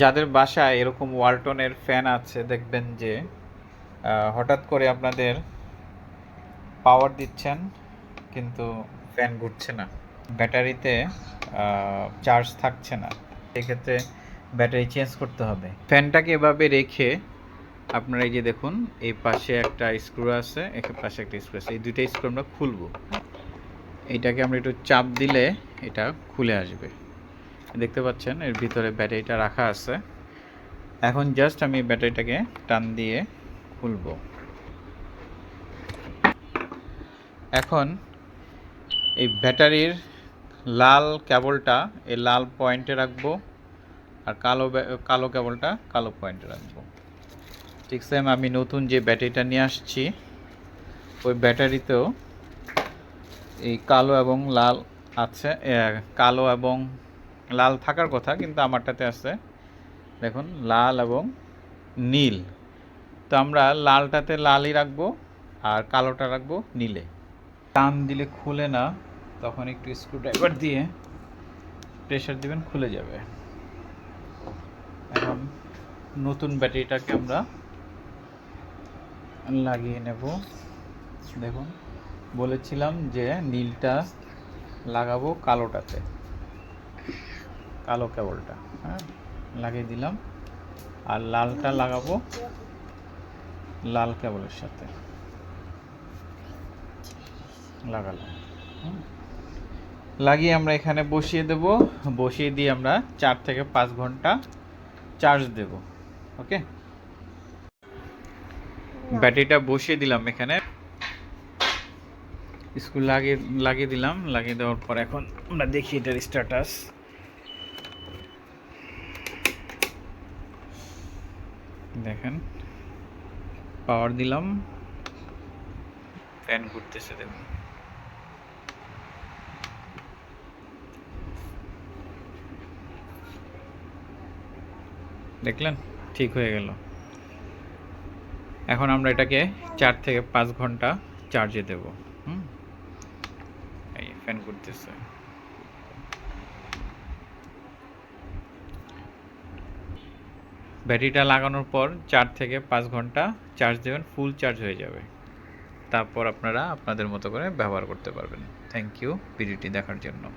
যাদের বাসায় এরকম ওয়ালটনের ফ্যান আছে, দেখবেন যে হঠাৎ করে আপনাদের পাওয়ার দিচ্ছেন, কিন্তু ফ্যান ঘুরছে না। ব্যাটারিতে চার্জ থাকছে না। সেক্ষেত্রে ব্যাটারি চেঞ্জ করতে হবে। ফ্যানটাকে এভাবে রেখে আপনারা এই যে দেখুন, এই পাশে একটা স্ক্রু আছে এক পাশে একটা স্ক্রু আছে। এই দুইটা স্ক্রু আমরা খুলবো। এটাকে আমরা একটু চাপ দিলে এটা খুলে আসবে। দেখতে পাচ্ছেন, এর ভিতরে ব্যাটারিটা রাখা আছে। এখন জাস্ট আমি ব্যাটারিটাকে টান দিয়ে খুলবো। এখন এই ব্যাটারির লাল কেবলটা, এই লাল পয়েন্টে রাখব আর কালো কালো কেবলটা কালো পয়েন্টে রাখব। ঠিক সেম আমি নতুন যে ব্যাটারিটা নিয়ে আসছি, ওই ব্যাটারিতেও এই কালো এবং লাল আছে কালো এবং লাল থাকার কথা, কিন্তু আমারটাতে আছে, দেখুন, লাল এবং নীল। তো আমরা লালটাতে লালই রাখব আর কালোটা রাখব নীলে। টান দিলে খুলে না, তখন একটু স্ক্রুড্রাইভার দিয়ে প্রেশার দিবেন, খুলে যাবে। এখন নতুন ব্যাটারিটাকে আমরা লাগিয়ে নেব। দেখুন, বলেছিলাম যে নীলটা লাগাবো কালোটাতে। কালো কেবলটা হ্যাঁ? লাগিয়ে দিলাম। আর লালটা লাগাবো লাল কেবলের সাথে। লাগালাম লাগিয়ে আমরা এখানে বসিয়ে দেব। বসিয়ে দিয়ে আমরা চার থেকে পাঁচ ঘণ্টা চার্জ দেব, ওকে? ব্যাটারিটা বসিয়ে দিলাম এখানে। স্কুল লাগিয়ে লাগিয়ে দিলাম। লাগিয়ে দেওয়ার পর এখন আমরা দেখি এটার স্ট্যাটাস দেখেন পাওয়ার দিলাম। ফ্যান ঘুরতেছে দেখুন। দেখলেন? ঠিক হয়ে গেল। এখন আমরা এটাকে চার থেকে পাঁচ ঘণ্টা চার্জে দেব। হুম? এই ফ্যান ঘুরতেছে। ব্যাটারিটা লাগানোর পর চার থেকে পাঁচ ঘণ্টা চার্জ দেবেন ফুল চার্জ হয়ে যাবে। তারপর আপনারা আপনাদের মতো করে ব্যবহার করতে পারবেন। থ্যাংক ইউ ভিডিওটি দেখার জন্য।